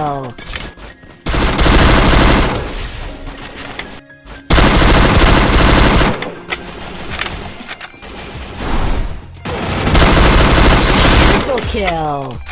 kill. Triple kill.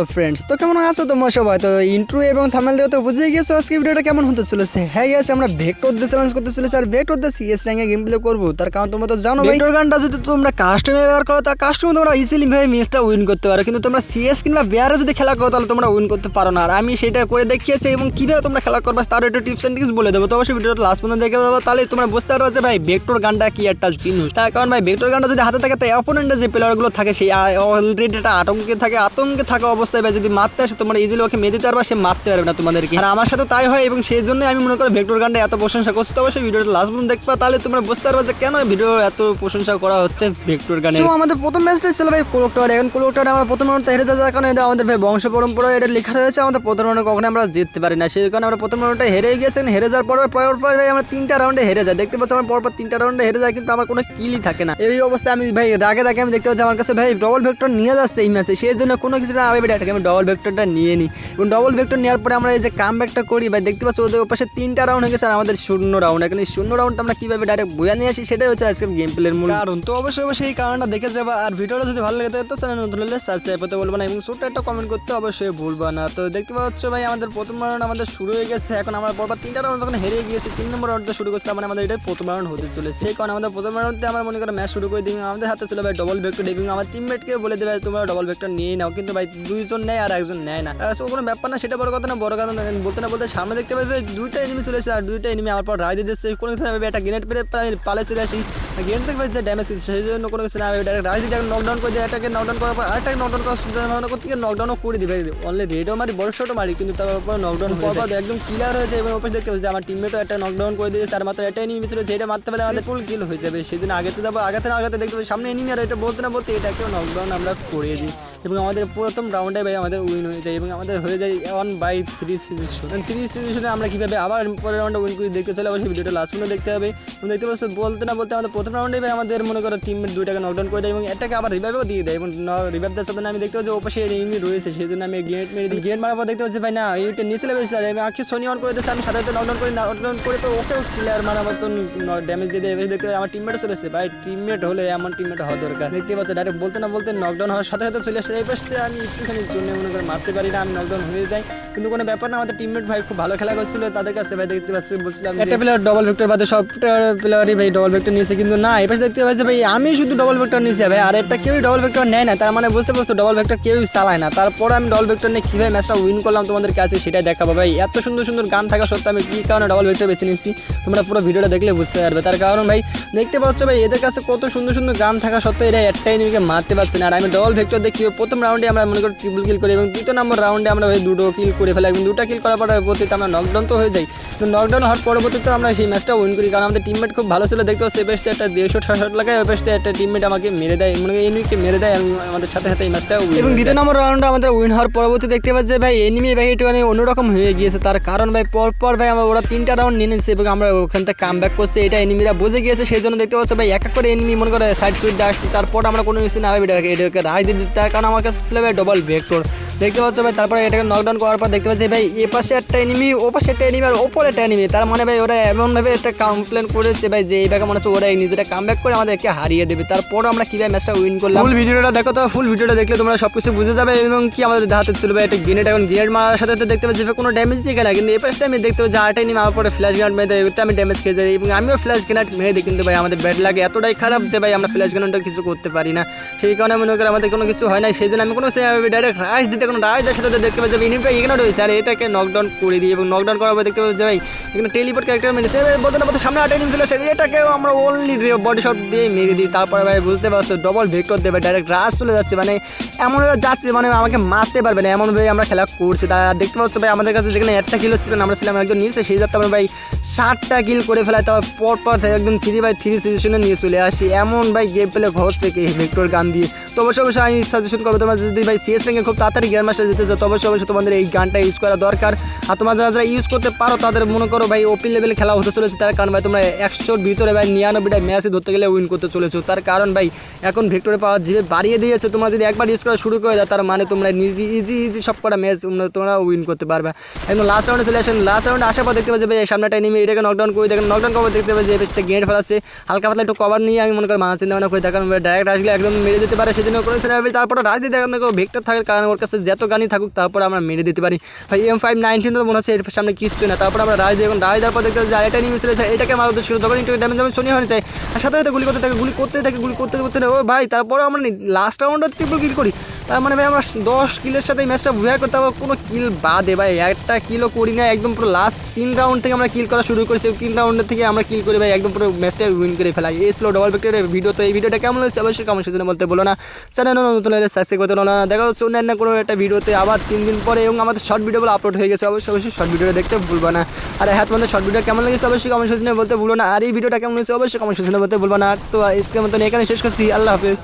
Hello friends, তো কেমন আছো তোমরা সবাই? তো ইন্ট্রো এবং থামেল দিয়ে তো বুঝেই গেছো আজকে ভিডিওটা কেমন হতে চলেছে। হ্যাঁ গেছে আমরা ভেক্টর দিয়ে চ্যালেঞ্জ করতে চলেছি আর ভেক্টর দিয়ে সিএস র্যাঙ্কে গেম প্লে করব। তার কারণ তোমরা তো জানো ভেক্টর গানটা যদি তোমরা কাস্টমে ব্যবহার করো তা কাস্টমে তোমরা ইজিলি ভাবে ম্যাচটা উইন করতে পারো। কিন্তু তোমরা সিএস কিংবা বেয়ারে যদি খেলা করো, তাহলে তোমরা উইন করতে পারো না। আর আমি সেটা করে দেখিয়েছি এবং কীভাবে তোমরা খেলা করবে তার একটু টিপস অ্যান্ড ট্রিক্স বলে দেবো। তো অবশ্যই ভিডিওটা লাস্ট পর্যন্ত দেখে দেবো তাহলে তোমরা বুঝতে পারবে যে ভাই ভেক্টর গানটা কি একটা জিনিস। তার কারণ ভাই ভেক্টর গানটা যদি হাতে থাকে, তাই অপোনেন্টের যে প্লেয়ারগুলো থাকে, সেই অলরেডি একটা আতঙ্কে থাকে, আতঙ্কে থাকা অবস্থায় যদি মারতে আসে, তোমরা ইজিলি ওকে মেরে পারবা, সে মারতে পারবে না তোমাদেরকে। আর আমার সাথে তাই হয় এবং সেই জন্য আমি মনে করি ভেক্টর গানটা এত প্রশংসা করছি। তো অবশ্যই ভিডিওটা লাস্ট পর্যন্ত দেখবা, তাহলে তোমরা বুঝতে পারবে যে কেন ভিডিও এত প্রশংসা করা হচ্ছে ভেক্টর গানে। আমাদের প্রথম ম্যাচটা ছিল ভাই কোলোক্টার এখন কোলোক্টার আমরা প্রথম রাউন্ড হেরে যাওয়ার কারণে এটা আমাদের ভাই বংশ পরম্পরা এটা লেখা রয়েছে, আমাদের প্রথম রাউন্ডে কখনো আমরা জিততে পারি না। সেই কারণে আমরা প্রথম রাউন্ডে হেরে গেছেন হেরে যাওয়ার পর পর পর ভাই আমরা তিনটা রাউন্ডে হেরে যাই। দেখতে পাচ্ছি আমার পরপর তিনটা রাউন্ডে হেরে যায় কিন্তু আমার কোনো কিলই থাকে না। এই অবস্থায় আমি ভাই রাগে রাগে আমি দেখতে পাচ্ছি আমার কাছে ভাই ডবল ভেক্টর নিয়ে যাচ্ছে এই ম্যাচে সেই জন্য কোনো কিছু না, আমি ভাই আমি ডবল ভেক্টরটা নিয়ে নিই। এবং ডবল ভেক্টর নেওয়ার পরে আমরা এই যে কাম ব্যাকটা করি, ভাই, দেখতে পাচ্ছি ওদের পাশে তিনটা রাউন্ড হয়ে গেছে আর আমাদের শূন্য রাউন্ড এখানে এই শূন্য রাউন্ড আমরা কীভাবে ডাইরেক্ট বইয়া নিয়ে আসি, সেটাই হচ্ছে আজকের গেম প্লের মূল। কারণ তো অবশ্যই অবশ্যই এই কারণটা দেখে যাবা। আর ভিডিওটা যদি ভালো লাগে তো চ্যানেল নতুন হলে সাবস্ক্রাইব করতে বলব না এবং ছোট্ট একটা কমেন্ট করতে অবশ্যই ভুলবো না। তো দেখতে পাচ্ছ ভাই, আমাদের প্রথম রাউন্ড আমাদের শুরু হয়ে গেছে। এখন আমরা পরপর তিনটা রাউন্ড যখন হেরে গিয়েছি, তিন নম্বর রাউন্ডটা শুরু করছিলাম মানে আমাদের এটাই প্রথম রাউন্ড হতে চলেছে। সেই কারণে আমাদের প্রথম রাউন্ডে আমরা মনে করি ম্যাচ শুরু করে দিই। আমাদের হাতে ছিল ভাই ডবল ভেক্টর এবং আমার টিমমেটকে বলে দেবে তোমরা ডবল ভেক্টর নিয়ে নাও। কিন্তু ভাই দুইজন নেয় আর একজন নেয় না। so কোনো ব্যাপার না, সেটা বড় কথা না, বড় কথা না, বলতে না, বলতে সামনে দেখতে পাবে দুইটা এনিমি চলে আর দুইটা এনিমি আমার পর রায় দিয়ে দিচ্ছে কোনো কিছু না একটা গ্রেনেড পেরে প্রায় পালে চলে আসি। গ্রেনেড থেকে যে ড্যামেজ সেই জন্য কোনো কিছু না ভাবে ডাইরেক্ট রায় দিয়ে নকডাউন করে দিয়ে এটাকে নকডাউন করার পর আরেকটাকে নকডাউন করার সুযোগ মনে করতে গিয়ে নকডাউনও করে দিবে। অনলি রেডও মারি, বড় শটও মারি, কিন্তু তারপর নকডাউন পর একদম ক্লিয়ার হয়ে যায়, এবং ওপাশে দেখতে পাচ্ছি আমার টিমমেটও একটা নকডাউন করে দিয়েছে তার মাত্র একটা এনিমি ছিল যেটা মারতে পারলে আমাদের ফুল কিল হয়ে যাবে। সেদিন আগে যাব, আগাতে না আগাতে দেখতে পাচ্ছি সামনে এনিমি আর এটা বলতে না বলতে এটাকেও নকডাউন আমরা করে দিই। এবং আমাদের প্রথম রাউন্ডে ভাই আমাদের উইন হয়ে যায় এবং আমাদের হয়ে যায় ওয়ান বাই থ্রি সিরিজশন থ্রি সিরিজনে আমরা কীভাবে আবার পরের রাউন্ডে উইন করে দেখতে চলে অবশ্যই ভিডিওটা লাস্ট পর্যন্ত দেখতে হবে। এবং দেখতে পাচ্ছি, বলতে না বলতে আমাদের প্রথম রাউন্ডে ভাই আমাদের মনে করো টিমের দুইটাকে নকডাউন করে দেয় এবং এটাকে আবার রিভাইভও দিয়ে দেয়। এবং রিভাইভ দেওয়ার সাথে আমি দেখতে পাচ্ছি ওপাশে এনিমি রয়েছে, সেই জন্য আমি গেট মেরে দিই গেট মারার পর দেখতে পাচ্ছি ভাই না এইটা নিচে আর আমি আঁকি সোনি অন করে দিয়েছি, আমি সাথে সাথে নকডাউন করে নকডাউন করে তো ওকেও ক্লিয়ার মারার মতন ড্যামেজ দিয়ে দেয়। দেখতে আমার টিমমেটও চলে এসেছে। ভাই টিমমেট হলে এমন টিমমেট হওয়া দরকার। দেখতে পাচ্ছি ডাইরেক্ট বলতে না বলতে নকডাউন হওয়ার সাথে সাথে চলে এই পাশে আমি একটুখানি জন্য মনে করে মারতে পারি না আমি নকডাউন হয়ে যাই। কিন্তু কোনো ব্যাপার না আমাদের টিমমেট ভাই খুব ভালো খেলা করছিল তাদের কাছে ভাই দেখতে পাচ্ছি বলছিলাম একটা প্লেয়ার ডবল ভেক্টর বাদে সব প্লেয়ারই ভাই ডবল ভেক্টর নিয়েছে কিন্তু না এই পাশে দেখতে পাচ্ছি ভাই আমি শুধু ডবল ভেক্টর নিয়েছি ভাই আর একটা কেউই ডবল ভেক্টর নেয় না তার মানে বুঝতে পারছ ডবল ভেক্টর কেউই চালায় না। তারপর আমি ডবল ভেক্টর নিয়ে কীভাবে ম্যাচটা উইন করলাম তোমাদের কাছে সেটাই দেখাবো ভাই। এত সুন্দর সুন্দর গান থাকা সত্ত্বেও আমি কী কারণে ডবল ভেক্টর বেছে নিচ্ছি তোমরা পুরো ভিডিওটা দেখলে বুঝতে পারবে। তার কারণ ভাই দেখতে পাচ্ছ ভাই এদের কাছে কত সুন্দর সুন্দর গান থাকা সত্ত্বেও এরা একটাই এনিমিকে মারতে পারছে না আর আমি ডবল ভেক্টর দেখি প্রথম রাউন্ডে আমরা মনে করি ট্রিপল কিল করি এবং দ্বিতীয় নম্বর রাউন্ডে আমরা ভাই দুটো কিল করে ফেলি এবং দুটো কিল করার পর পরবর্তীতে আমরা নকডাউন তো হয়ে যাই। তো নকডাউন হওয়ার পরবর্তীতে আমরা সেই ম্যাচটা উইন করি কারণ আমাদের টিমমেট খুব ভালো ছিল। দেখতে পাচ্ছি বেশতে একটা দেড়শো ছশো লাগায় ওই বেশতে একটা টিমমেট আমাকে মেরে দেয় মনে করি এনিমিকে মেরে দেয় এবং আমাদের সাথে সাথে এই ম্যাচটা এবং দ্বিতীয় নম্বর রাউন্ডে আমাদের উইন হওয়ার পরবর্তী দেখতে পাচ্ছি ভাই এনিমি ভাই একটু একটুখানি অন্যরকম হয়ে গিয়েছে। তার কারণ ভাই পর পর ভাই আমরা ওরা তিনটা রাউন্ড নিয়ে নিচ্ছে এবং আমরা ওখান থেকে কাম ব্যাক করছি। এটা এনিমিরা বুঝে গিয়েছে সেই জন্য দেখতে পাচ্ছি ভাই এক এক করে এনিমি মনে করে সাইড সুইড আসছে। তারপর আমরা কোনো কিছু না ভাই এটাকে এটাকে রায় দিয়ে দিতে তার কারণ আমার কাছে ভাই ডবল ভেক্টর দেখতে পাচ্ছ ভাই, তারপরে এটাকে নকডাউন করার পর দেখতে পাচ্ছি ভাই, এ পাশে একটা এনিমি ও পাশে একটা এনিমি আর ওপরে একটা এনিমি তার মানে ভাই, ওরা এমনভাবে একটা কমপ্লেন করেছে ভাই যে এইভাবে মনে হচ্ছে ওরা নিজেরা কাম ব্যাক করে আমাদেরকে হারিয়ে দেবে। তারপর আমরা কীভাবে ম্যাচটা উইন করলাম? ফুল ভিডিওটা দেখো তো ফুল ভিডিওটা দেখলে তোমরা সব কিছু বুঝে যাবে এবং কি আমাদের হাতে ছিল ভাই, একটা গ্রেনেড এখন গ্রেনেড মারার সাথে সাথে দেখতে পাচ্ছি কোনো ড্যামেজ দিয়ে না কিন্তু এই পাশে আমি দেখতে পাচ্ছি আরেকটা এনিমি আমার পরে ফ্ল্যাশ গ্রেনেড মেরে দেয় আমি ড্যামেজ খেয়ে যাই। এবং আমিও ফ্ল্যাশ গ্রেনেড মেরে দিই কিন্তু ভাই, আমাদের ব্যাট লাগে। এতটাই খারাপ যে ভাই, আমরা ফ্ল্যাশ গ্রেনেডটা কিছু করতে পারি না। সেই কারণে মনে করি আমাদের কোনো কিছু হয় না সেই জন্য আমি কোনো ডাইরেক্ট রাইস দিতে কোনো দেওয়ার সাথে দেখতে পাচ্ছি ইনিমটা এখানে রয়েছে, আর এটাকে নকডাউন করে দিই এবং নকডাউন করার পর দেখতে পাচ্ছি ভাই, এখানে টেলিপোর্ট ক্যারেক্টার মেরেছে। বলতে না বলতে সামনে আটে ছিল সেটা এটাকেও আমরা ওনলি বডি শট দিয়ে মেরে দিই। তারপরে ভাই বুঝতে পারছ ডবল ভেক্টর দেবে ডাইরেক্ট রাস চলে যাচ্ছে। মানে এমনভাবে যাচ্ছে মানে আমাকে মারতে পারবে না। এমনভাবে আমরা খেলা করছি। তা দেখতে পাচ্ছ ভাই, আমাদের কাছে যেখানে একটা কিলো ছিল আমরা ছিলাম একজন নিচে। সেই যাত্রা আমরা ভাই ষাটটা কিল করে ফেলায়, তারপর পর পর থেকে একদম থ্রি বাই থ্রি সিচুয়েশনে নিয়ে চলে আসি। এমন ভাই গেম প্লে হচ্ছে কি ভেক্টর গান দিয়ে তো অবশ্যই অবশ্যই আমি সাজেশন করব, তোমরা যদি ভাই সিএস র্যাঙ্কে খুব তাড়াতাড়ি গ্র্যান্ড মাস্টার যেতে চাও, তো অবশ্যই অবশ্যই তোমাদের এই গানটা ইউজ করা দরকার। আর তোমরা যারা ইউজ করতে পারো, তাদের মনে করো ভাই ওপি লেভেলে খেলা হতে চলেছে, তার কারণ ভাই তোমরা একশোর ভিতরে ভাই নিরানব্বইটা ম্যাচে ধরতে গেলে উইন করতে চলেছো। তার কারণ ভাই, এখন ভিক্টোরে পাওয়ার জিভে বাড়িয়ে দিয়েছে, তোমরা যদি একবার ইউজ করা শুরু করে দাও, তার মানে তোমরা নিজে ইজি ইজি সব কটা ম্যাচ তোমরা উইন করতে পারবে। একদম লাস্ট রাউন্ডে চলে আসেন লাস্ট রাউন্ডে আসার পর দেখতে পাচ্ছি ভাই সামনেটা নেমে এটাকে নকডাউন করে, দেখেন নকডাউন কভার দেখতে পাচ্ছি, এই পেছতে গেট ফেলাচ্ছে, হালকা পাতলা একটু কভার নিয়ে আমি মনে করি মানা চিন্তা ভাবনা করে দেখান ডাইরেক্ট আসলে একদম মেরে দিতে পারে, সেজন্য করেছিলাম ভাই। তারপরে রাজ দেখান দেখো ভেক্টর থাকার কারণে ওর কাছে যত গানই থাকুক, তারপর আমরা মেরে দিতে পারি। ভাই এম ফাইভ নাইনটিন তো মনে হচ্ছে এর সামনে কিচ্ছু না, তারপর আমরা রাজ দিয়ে এখন রাজ দেওয়ার পর দেখতে পাচ্ছি এটা নিয়ে মিশে এটাকে মারতে ছিল তখন একটু ড্যামেজ আমি শনি হয়ে যায় আর সাথে সাথে গুলি করতে থাকে, গুলি করতে থাকে, গুলি করতে করতে ও ভাই তারপরে আমরা লাস্ট রাউন্ডে ট্রিপল কিল করি। তার মানে ভাই, আমরা দশ কিলের সাথে ম্যাচটা ভুয়া করতে পারব। কোনো কিল বাদে ভাই, একটা কিলও করি না একদম পুরো লাস্ট তিন রাউন্ড থেকে আমরা কিল করা শুরু করেছি। তিন রাউন্ডের থেকে আমরা কিল করে ভাই, একদম পুরো ম্যাচটা উইন করে ফেলাই। এই স্লো ডবল ভিক্টরের ভিডিও তো এই ভিডিওটা কেমন হয়েছে অবশ্যই কমেন্ট সেজন্য বলতে বলো না। চ্যানেল নতুন হলে সাবস্ক্রাইব করতে না। দেখা হচ্ছে অন্যান্য কোনো একটা ভিডিওতে আবার তিন দিন পরে এবং আমাদের শর্ট ভিডিওগুলো আপলোড হয়ে গেছে। অবশ্যই অবশ্যই শর্ট ভিডিও দেখতে ভুলবো না। আর হ্যাঁ তোমাদের শর্ট ভিডিও কেমন লেগেছে অবশ্যই কমেন্ট সেজন্য বলতে ভুলো না। আর এই ভিডিওটা কেমন হয়েছে অবশ্যই কমেন্ট সেজন্য বলতে ভুলবো না। তো আজকের মতন এখানে শেষ করছি। আল্লাহ হাফিজ।